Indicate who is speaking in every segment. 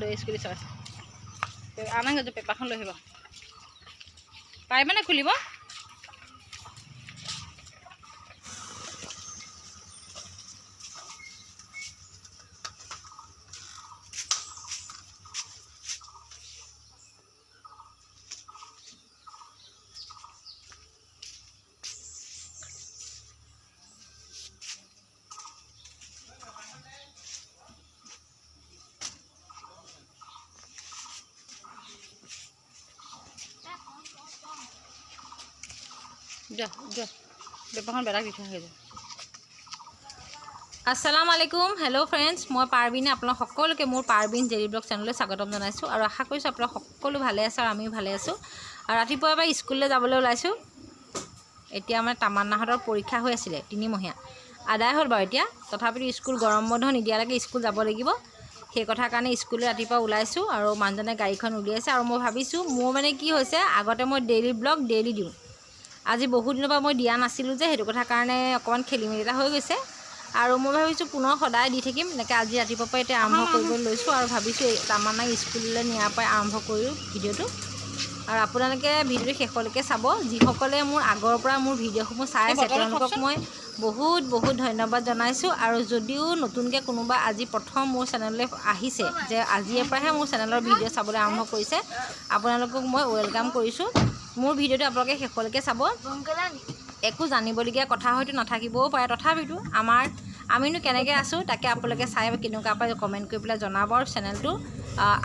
Speaker 1: দৈ স্কুটি চলাইছে। আনা পেপাৰখন লৈ আহিব। পাৰিবানে খুলিব? আসসালামু আলাইকুম। হেল্ল' ফ্ৰেণ্ডছ মই পাৰবিনে আপোনালোক সকলোকে মোৰ পাৰবিন জেৰি ব্লগ চেনেললৈ স্বাগতম জনাইছোঁ আৰু আশা কৰিছোঁ আপোনালোক সকলো ভালে আছে আৰু আমিও ভালে আছোঁ। আৰু ৰাতিপুৱাৰ পৰা স্কুললৈ যাবলৈ ওলাইছোঁ। এতিয়া মানে তামান্নাহঁতৰ পৰীক্ষা হৈ আছিলে তিনিমহীয়া। আদায় হ'ল বাৰু এতিয়া। তথাপিতো স্কুল গৰম বন্ধ নিদিয়ালৈকে স্কুল যাব লাগিব। সেই কথাৰ কাৰণে স্কুললৈ ৰাতিপুৱা ওলাইছোঁ আৰু মানুহজনে গাড়ীখন উলিয়াইছে আৰু মই ভাবিছোঁ মোৰ মানে কি হৈছে আগতে মই ডেইলি ব্লগ ডেইলি দিওঁ। আজি বহুত দিনৰ পৰা মই দিয়া নাছিলোঁ যে সেইটো কথাৰ কাৰণে অকণমান খেলি মেলি এটা হৈ গৈছে। আৰু মই ভাবিছোঁ পুনৰ সদায় দি থাকিম। এনেকৈ আজি ৰাতিপুৱাৰ পৰা এতিয়া আৰম্ভ কৰিবলৈ লৈছোঁ আৰু ভাবিছোঁ তামান্নাক স্কুললৈ নিয়াৰ পৰাই আৰম্ভ কৰোঁ ভিডিঅ'টো। আৰু আপোনালোকে ভিডিঅ'টো শেষলৈকে চাব। যিসকলে মোৰ আগৰ পৰা মোৰ ভিডিঅ'সমূহ চাই আছে তেওঁলোকক মই বহুত বহুত ধন্যবাদ জনাইছোঁ। আৰু যদিও নতুনকৈ কোনোবা আজি প্ৰথম মোৰ চেনেললৈ আহিছে যে আজিৰে পৰাহে মোৰ চেনেলৰ ভিডিঅ' চাবলৈ আৰম্ভ কৰিছে আপোনালোকক মই ৱেলকাম কৰিছোঁ। মোৰ ভিডিঅ'টো আপোনালোকে শেষলৈকে চাব। একো জানিবলগীয়া কথা হয়তো নাথাকিবও পাৰে। তথাপিতো আমাৰ আমিনো কেনেকৈ আছোঁ তাকে আপোনালোকে চাই কেনেকুৱা পায় কমেণ্ট কৰি পেলাই জনাব আৰু চেনেলটো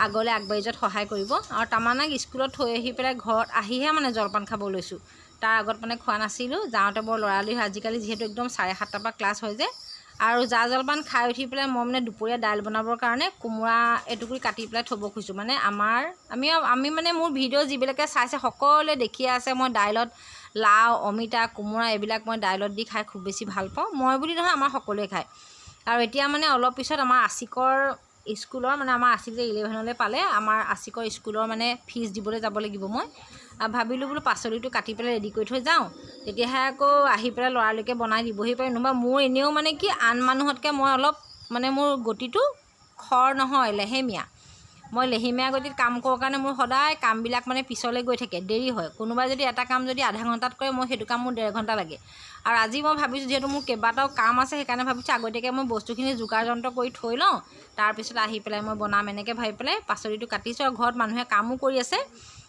Speaker 1: আগলৈ আগবাঢ়ি যোৱাত সহায় কৰিব। আৰু তামানাক স্কুলত থৈ আহি পেলাই ঘৰত আহিহে মানে জলপান খাব লৈছোঁ। তাৰ আগত মানে খোৱা নাছিলোঁ যাওঁতে বৰ হয়। আজিকালি যিহেতু একদম চাৰে সাতটাৰ পৰা ক্লাছ হৈ যায় আৰু জা জলপান খাই উঠি পেলাই মই মানে দুপৰীয়া দাইল বনাবৰ কাৰণে কোমোৰা এটুকুৰি কাটি পেলাই থ'ব খুজিছোঁ। মানে আমাৰ আমি আমি মানে মোৰ ভিডিঅ' যিবিলাকে চাইছে সকলোৱে দেখিয়ে আছে মই দাইলত লাও অমিতা কোমোৰা এইবিলাক মই দাইলত দি খাই খুব বেছি ভাল পাওঁ। মই বুলি নহয় আমাৰ সকলোৱে খায়। আৰু এতিয়া মানে অলপ পিছত আমাৰ আচিকৰ স্কুলৰ মানে আমাৰ আচিক যে ইলেভেনলৈ পালে আমাৰ আচিকৰ স্কুলৰ মানে ফিজ দিবলৈ যাব লাগিব মই। ভাবিলোঁ বোলো পাচলিটো কাটি পেলাই ৰেডি কৰি থৈ যাওঁ। তেতিয়াহে আকৌ আহি পেলাই লৰালৰিকৈ বনাই দিবহি পাৰিম নহ'বা মোৰ এনেও মানে কি আন মানুহতকৈ মই অলপ মানে মোৰ গতিটো খৰ নহয় লেহেমীয়া। মই লেহেমীয়া গতিত কাম কৰোঁ কাৰণে মোৰ সদায় কামবিলাক মানে পিছলৈ গৈ থাকে দেৰি হয়। কোনোবাই যদি এটা কাম যদি আধা ঘণ্টাত কৰে মই সেইটো কাম মোৰ ডেৰ ঘণ্টা লাগে। আৰু আজি মই ভাবিছোঁ যিহেতু মোৰ কেইবাটাও কাম আছে সেইকাৰণে ভাবিছোঁ আগতীয়াকৈ মই বস্তুখিনি যোগাৰ যন্ত্ৰ কৰি থৈ লওঁ। তাৰপিছত আহি পেলাই মই বনাম এনেকৈ ভাবি পেলাই পাচলিটো কাটিছোঁ আৰু ঘৰত মানুহে কামো কৰি আছে।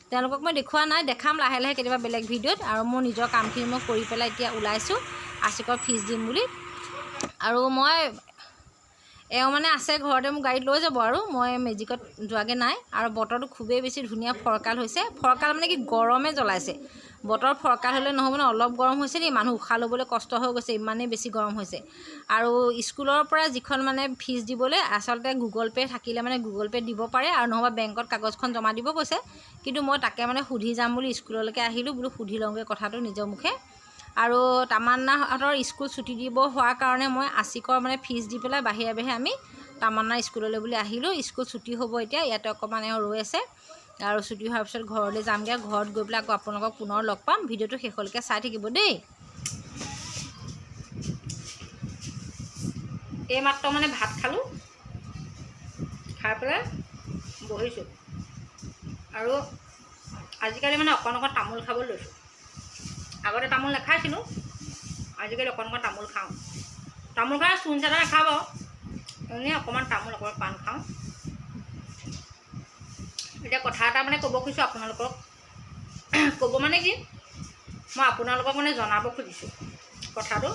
Speaker 1: তেওঁলোকক মই দেখুওৱা নাই দেখাম লাহে লাহে কেতিয়াবা বেলেগ ভিডিঅ'ত আৰু মোৰ নিজৰ কামখিনি মই কৰি পেলাই এতিয়া ওলাইছোঁ আচিকৰ ফিজ দিম বুলি। আৰু মই এওঁ মানে আছে ঘৰতে মোক গাড়ীত লৈ যাব আৰু মই মেজিকত যোৱাগৈ নাই। আৰু বতৰটো খুবেই বেছি ধুনীয়া ফৰকাল হৈছে। ফৰকাল মানে কি গৰমে জ্বলাইছে। বতৰ ফৰকাল হ'লে নহ'ব ন অলপ গৰম হৈছে নি মানুহ উশাহ ল'বলৈ কষ্ট হৈ গৈছে ইমানেই বেছি গৰম হৈছে। আৰু স্কুলৰ পৰা যিখন মানে ফিজ দিবলৈ আচলতে গুগল পে' থাকিলে মানে গুগল পে' দিব পাৰে আৰু নহ'বা বেংকত কাগজখন জমা দিব কৈছে। কিন্তু মই তাকে মানে সুধি যাম বুলি স্কুললৈকে আহিলোঁ বোলো সুধি লওঁগৈ কথাটো নিজৰ মুখে। আৰু তামান্নাহঁতৰ স্কুল ছুটি দিব হোৱাৰ কাৰণে মই আচিকৰ মানে ফিজ দি পেলাই বাহিৰে বাহিৰে আমি তামান্নাৰ স্কুললৈ বুলি আহিলোঁ। স্কুল ছুটি হ'ব এতিয়া ইয়াতে অকণমান ৰৈ আছে। আৰু ছুটি হোৱাৰ পিছত ঘৰলৈ যামগৈ, ঘৰত গৈ পেলাই আকৌ আপোনালোকক পুনৰ লগ পাম। ভিডিঅ'টো শেষলৈকে চাই থাকিব দেই। এইমাত্ৰ মানে ভাত খালোঁ। খাই পেলাই বহিছোঁ। আৰু আজিকালি মানে অকণ অকণ তামোল খাব লৈছোঁ। আগতে তামোল নাখাইছিলোঁ, আজিকালি অকণ অকণ তামোল খাওঁ। তামোল খাই চূণ চাদা নাখাওঁ বাৰু। এনেই অকণমান তামোল, অকণমান পাণ খাওঁ। এতিয়া কথা এটা মানে ক'ব খুজিছোঁ আপোনালোকক। ক'ব মানে কি মই আপোনালোকক মানে জনাব খুজিছোঁ কথাটো।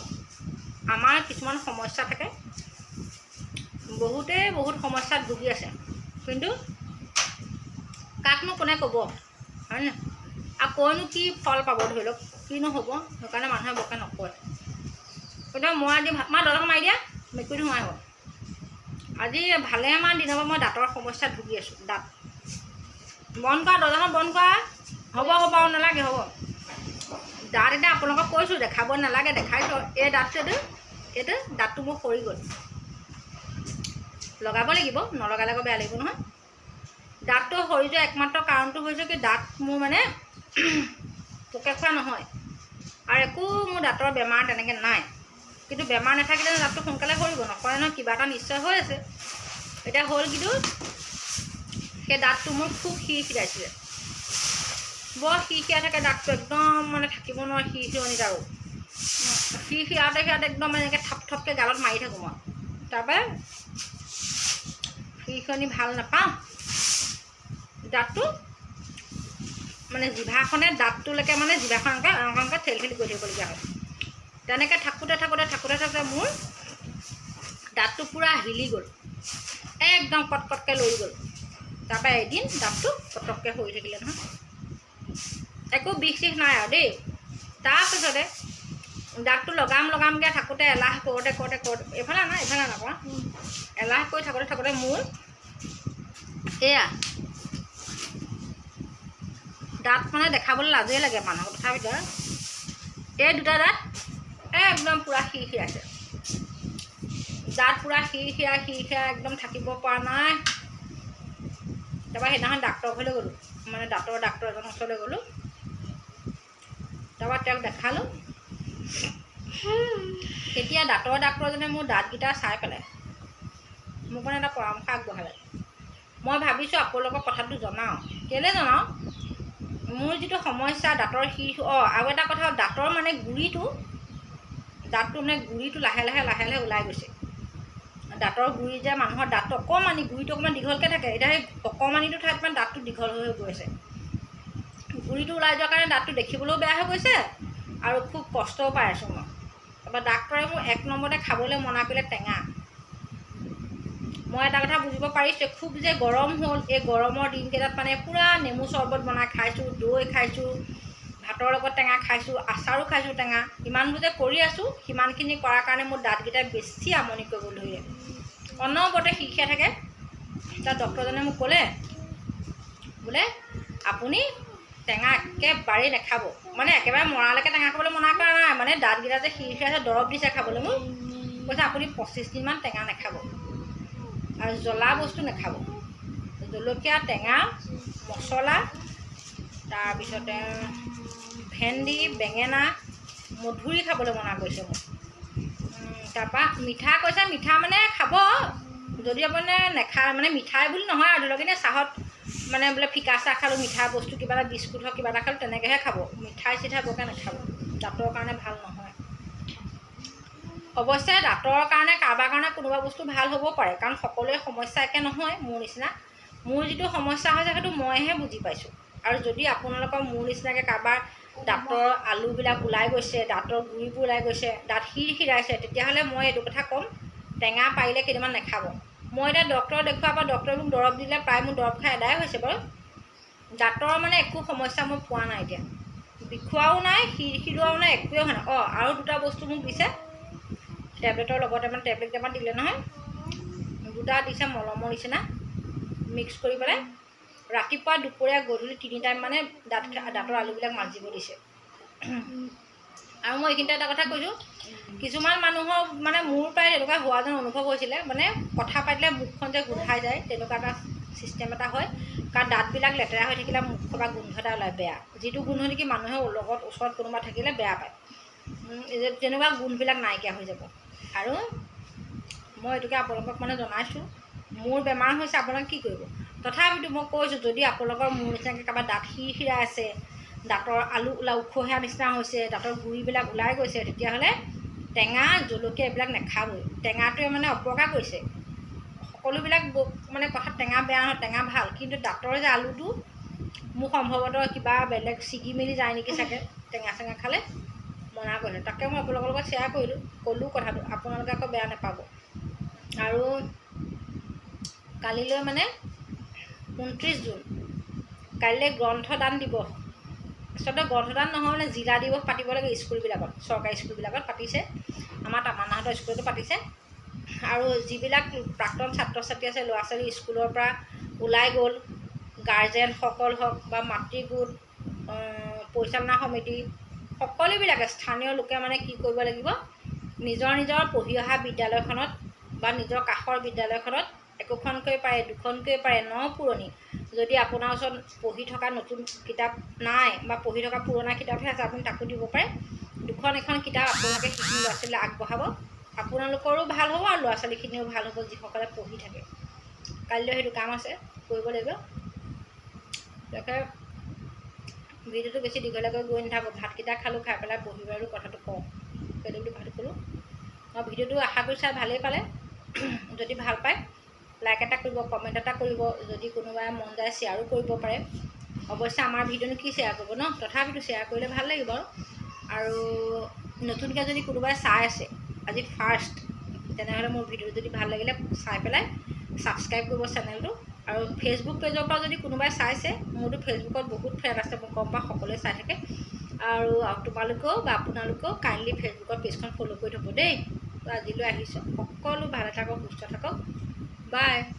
Speaker 1: আমাৰ কিছুমান সমস্যা থাকে। বহুতেই বহুত সমস্যাত ভুগি আছে। কিন্তু কাকনো কোনে ক'ব হয়নে আৰু কৈনো কি ফল পাব ধৰি লওক কিনো হ'ব সেইকাৰণে মানুহে বৰকৈ নকয়। এতিয়া মই আজি মা দৰকাৰ মাৰি দিয়া মেকুৰীটো সোমাই হ'ব আজি ভালেমান দিনৰ পৰা মই দাঁতৰ সমস্যাত ভুগি আছোঁ দাঁত। বন্ধ কৰা দৰ্জাখন বন্ধ কৰা। হ'ব হ'ব আৰু নালাগে হ'ব। দাঁত এতিয়া আপোনালোকক কৈছোঁ দেখাব নালাগে দেখাইছোঁ এই দাঁতটো এইটো এইটো দাঁতটো মোৰ সৰি গ'ল। লগাব লাগিব নলগালে আকৌ বেয়া লাগিব নহয়। দাঁতটো সৰি যোৱা একমাত্ৰ কাৰণটো হৈছে কি দাঁত মোৰ মানে পোকে খোৱা নহয়। আৰু একো মোৰ দাঁতৰ বেমাৰ তেনেকৈ নাই। কিন্তু বেমাৰ নাথাকিলে দাঁতটো সোনকালে সৰিব নকৰে নহয় কিবা এটা নিশ্চয় হৈ আছে। এতিয়া হ'ল কিন্তু সেই দাঁতটো মোৰ খুব সিৰ সিৰাইছিলে বৰ সিৰ সিৰাই থাকে, দাঁতটো একদম মানে থাকিব নোৱাৰে সিৰ সিৰণিত আৰু। সিৰ সিৰাওঁতে সিৰাওঁতে একদম এনেকৈ থাপ থাপকৈ গালত মাৰি থাকোঁ মই। তাৰপৰা সিৰ ভালো নাপাওঁ। দাঁতটো মানে জিভাখনে দাঁতটোলৈকে মানে জিভাখন এনেকৈ এনেকৈ ঠেলি ঠেলি গৈ থাকিবলগীয়া হয়। তেনেকৈ থাকোঁতে থাকোঁতে থাকোঁতে থাকোঁতে মোৰ দাঁতটো পূৰা হিলি গ'ল। একদম কটকটকৈ লৰি গ'ল। তাৰপৰা এদিন দাঁতটো পটককৈ সৰি থাকিলে নহয়। একো বিষ চিষ নাই আৰু দেই। তাৰপিছতে দাঁতটো লগাম লগামকৈ থাকোঁতে এলাহ কৰোঁতে কৰোঁতে কৰোঁতে এইফালে নাই এইফালে নকৰা এলাহ কৰি থাকোঁতে থাকোঁতে মোৰ এয়া দাঁত মানে দেখাবলৈ লাজেই লাগে মানুহক তথাপিতো এই দুটা দাঁত একদম পূৰা সিৰ সিৰাইছে দাঁত পূৰা সিৰ সিৰা সিৰ সিৰা একদম থাকিব পৰা নাই। তাৰপৰা সেইদিনাখন ডাক্তৰ ঘৰলৈ গ'লোঁ মানে দাঁতৰ ডাক্তৰ এজনৰ ওচৰলৈ গ'লোঁ তাৰপৰা তেওঁক দেখালোঁ তেতিয়া দাঁতৰ ডাক্তৰজনে মোৰ দাঁতকেইটা চাই পেলাই মোক মানে এটা পৰামৰ্শ আগবঢ়ালে মই ভাবিছোঁ আপোনালোকক কথাটো জনাওঁ কেলৈ জনাওঁ মোৰ যিটো সমস্যা দাঁতৰ শিৰ অঁ আৰু এটা কথা দাঁতৰ মানে গুৰিটো দাঁতটো মানে গুৰিটো লাহে লাহে লাহে লাহে ওলাই গৈছে দাঁতৰ গুৰি যে মানুহৰ দাঁতটো অকণমানি গুৰিটো অকণমান দীঘলকৈ থাকে এতিয়া সেই অকণমানিটো ঠাইত মানে দাঁতটো দীঘল হৈ হৈ গৈ আছে গুৰিটো ওলাই যোৱাৰ কাৰণে দাঁতটো দেখিবলৈও বেয়া হৈ গৈছে আৰু খুব কষ্টও পাই আছোঁ মই। তাৰপৰা ডাক্তৰে মোক এক নম্বৰতে খাবলৈ মনা কৰিলে টেঙা। মই এটা কথা বুজিব পাৰিছোঁ খুব যে গৰম হ'ল এই গৰমৰ দিনকেইটাত মানে পূৰা নেমু চৰ্বত বনাই খাইছোঁ দৈ খাইছোঁ ভাতৰ লগত টেঙা খাইছোঁ আচাৰো খাইছোঁ টেঙা। ইমানবোৰ যে কৰি আছোঁ সিমানখিনি কৰাৰ কাৰণে মোৰ দাঁতকেইটাই বেছি আমনি কৰিব ধৰিলে। অনবৰতে শিৰখীয়া থাকে। তাৰ ডক্তৰজনে মোক ক'লে বোলে আপুনি টেঙা একেবাৰেই নাখাব। মানে একেবাৰে মৰালৈকে টেঙা খাবলৈ মনা কৰা নাই। মানে দাঁতকেইটা যে শিৰখীয়া আছে দৰৱ দিছে খাবলৈ মোক। কৈছে আপুনি পঁচিছ দিনমান টেঙা নাখাব। আৰু জ্বলা বস্তু নাখাব। জলকীয়া টেঙা মছলা তাৰপিছতে ভেন্দি বেঙেনা মধুৰি খাবলৈ মনা কৰিছে মোক। তাৰপৰা মিঠা কৈছে মিঠা মানে খাব। যদি আপুনি নেখায় মানে মিঠাই বুলি নহয় আৰু ধৰি লওক এনেই চাহত মানে বোলে ফিকা চাহ খালোঁ মিঠা বস্তু কিবা এটা বিস্কুট হওক কিবা এটা খালোঁ তেনেকৈহে খাব। মিঠাই চিঠাই বৰকৈ নাখাব। দাঁতৰ কাৰণে ভাল নহয়। অৱশ্যে দাঁতৰ কাৰণে কাৰোবাৰ কাৰণে কোনোবা বস্তু ভাল হ'ব পাৰে কাৰণ সকলোৰে সমস্যা একে নহয় মোৰ নিচিনা। মোৰ যিটো সমস্যা হৈছে সেইটো মইহে বুজি পাইছোঁ। আৰু যদি আপোনালোকৰ মোৰ নিচিনাকৈ কাৰোবাৰ দাঁতৰ আলুবিলাক ওলাই গৈছে দাঁতৰ গুৰিবোৰ ওলাই গৈছে দাঁত শিৰ শিৰাইছে তেতিয়াহ'লে মই এইটো কথা ক'ম টেঙা পাৰিলে কেইটামান নাখাব। মই এতিয়া ডক্টৰক দেখুৱাৰ পৰা ডক্টৰে মোক দৰৱ দিলে প্ৰায় মোৰ দৰৱ খাই এদায় হৈছে বাৰু। দাঁতৰ মানে একো সমস্যা মই পোৱা নাই এতিয়া। বিষুৱাও নাই শিৰ শিৰোৱাও নাই একোৱেও হোৱা নাই। অঁ আৰু দুটা বস্তু মোক দিছে। টেবলেটৰ লগতে মানে টেবলেট কেইটামান দিলে নহয়। দুটা দিছে মলমৰ নিচিনা। মিক্স কৰি পেলাই। ৰাতিপুৱা দুপৰীয়া গধূলি তিনি টাইম মানে দাঁত দাঁতৰ আলুবিলাক মাজিব দিছে। আৰু মই এইখিনিতে এটা কথা কৈছোঁ কিছুমান মানুহৰ মানে মোৰ প্ৰায় তেনেকুৱা হোৱা যেন অনুভৱ হৈছিলে মানে কথা পাতিলে মুখখন যে গোন্ধাই যায় তেনেকুৱা এটা ছিষ্টেম এটা হয়। কাৰণ দাঁতবিলাক লেতেৰা হৈ থাকিলে মুখৰ পৰা গোন্ধ এটা ওলায় বেয়া। যিটো গোন্ধ নেকি মানুহে লগত ওচৰত কোনোবা থাকিলে বেয়া পায়। তেনেকুৱা গুণবিলাক নাইকিয়া হৈ যাব। আৰু মই এইটোকে আপোনালোকক মানে জনাইছোঁ মোৰ বেমাৰ হৈছে আপোনালোকে কি কৰিব? তথাপিতো মই কৈছোঁ যদি আপোনালোকৰ মোৰ নিচিনাকৈ কাৰোবাৰ দাঁত শিৰ শিৰাই আছে দাঁতৰ আলু ওলা উখহীয়া নিচিনা হৈছে দাঁতৰ গুৰিবিলাক ওলাই গৈছে তেতিয়াহ'লে টেঙা জলকীয়া এইবিলাক নাখাবই। টেঙাটোৱে মানে অপকাৰ কৰিছে। সকলোবিলাক মানে কথাত টেঙা বেয়া নহয় টেঙা ভাল কিন্তু দাঁতৰ যে আলুটো মোৰ সম্ভৱতঃ কিবা বেলেগ ছিগি মেলি যায় নেকি চাগে টেঙা চেঙা খালে মনা কৰিলে। তাকে মই আপোনালোকৰ লগত শ্বেয়াৰ কৰিলোঁ ক'লোঁ কথাটো আপোনালোকে আকৌ বেয়া নাপাব। আৰু কালিলৈ মানে ঊনত্ৰিছ জুন। কাইলৈ গ্ৰন্থদান দিৱস আচলতে গ্ৰন্থদান নহয় মানে জিলা দিৱস পাতিব লাগে স্কুলবিলাকত চৰকাৰী স্কুলবিলাকত পাতিছে। আমাৰ তামানাহঁতৰ স্কুলতো পাতিছে। আৰু যিবিলাক প্ৰাক্তন ছাত্ৰ ছাত্ৰী আছে ল'ৰা ছোৱালী স্কুলৰ পৰা ওলাই গ'ল গাৰ্জেনসকল হওক বা মাতৃ গোট পৰিচালনা সমিতি সকলোবিলাকে স্থানীয় লোকে মানে কি কৰিব লাগিব? নিজৰ নিজৰ পঢ়ি অহা বিদ্যালয়খনত বা নিজৰ কাষৰ বিদ্যালয়খনত একোখনকৈ পাৰে দুখনকৈ পাৰে ন পুৰণি। যদি আপোনাৰ ওচৰত পঢ়ি থকা নতুন কিতাপ নাই বা পঢ়ি থকা পুৰণা কিতাপহে আছে আপুনি তাকো দিব পাৰে। দুখন এখন কিতাপ আপোনালোকে সেইখিনি ল'ৰা ছোৱালীলৈ আগবঢ়াব। আপোনালোকৰো ভাল হ'ব আৰু ল'ৰা ছোৱালীখিনিও ভাল হ'ব যিসকলে পঢ়ি থাকে। কাইলৈ সেইটো কাম আছে কৰিব লাগিব। তাকে ভিডিঅ'টো বেছি দীঘলীয়াকৈ গৈ নাথাকোঁ ভাতকেইটা খালোঁ খাই পেলাই বহিব আৰু কথাটো কওঁ। সেইটো বুলি কথাটো ক'লোঁ। মই ভিডিঅ'টো আশা কৰি চাই ভালেই পালে। যদি ভাল পায় লাইক এটা কৰিব কমেণ্ট এটা কৰিব যদি কোনোবাই মন যায় শ্বেয়াৰো কৰিব পাৰে। অৱশ্যে আমাৰ ভিডিঅ'নো কি শ্বেয়াৰ কৰিব ন? তথাপিতো শ্বেয়াৰ কৰিলে ভাল লাগিব বাৰু আৰু নতুনকৈ যদি কোনোবাই চাই আছে আজি ফাৰ্ষ্ট তেনেহ'লে মোৰ ভিডিঅ' যদি ভাল লাগিলে চাই পেলাই ছাবস্ক্ৰাইব কৰিব চেনেলটো আৰু ফেচবুক পেজৰ পৰা যদি কোনোবাই চাইছে মোৰতো ফেচবুকত বহুত ফ্ৰেণ্ড আছে মই গম পাওঁ সকলোৱে চাই থাকে। আৰু তোমালোকেও বা আপোনালোকেও কাইণ্ডলি ফেচবুকৰ পেজখন ফ'ল' কৰি থ'ব দেই। আজিলৈ আহিছোঁ। সকলো ভালে থাকক সুস্থ থাকক। Bye.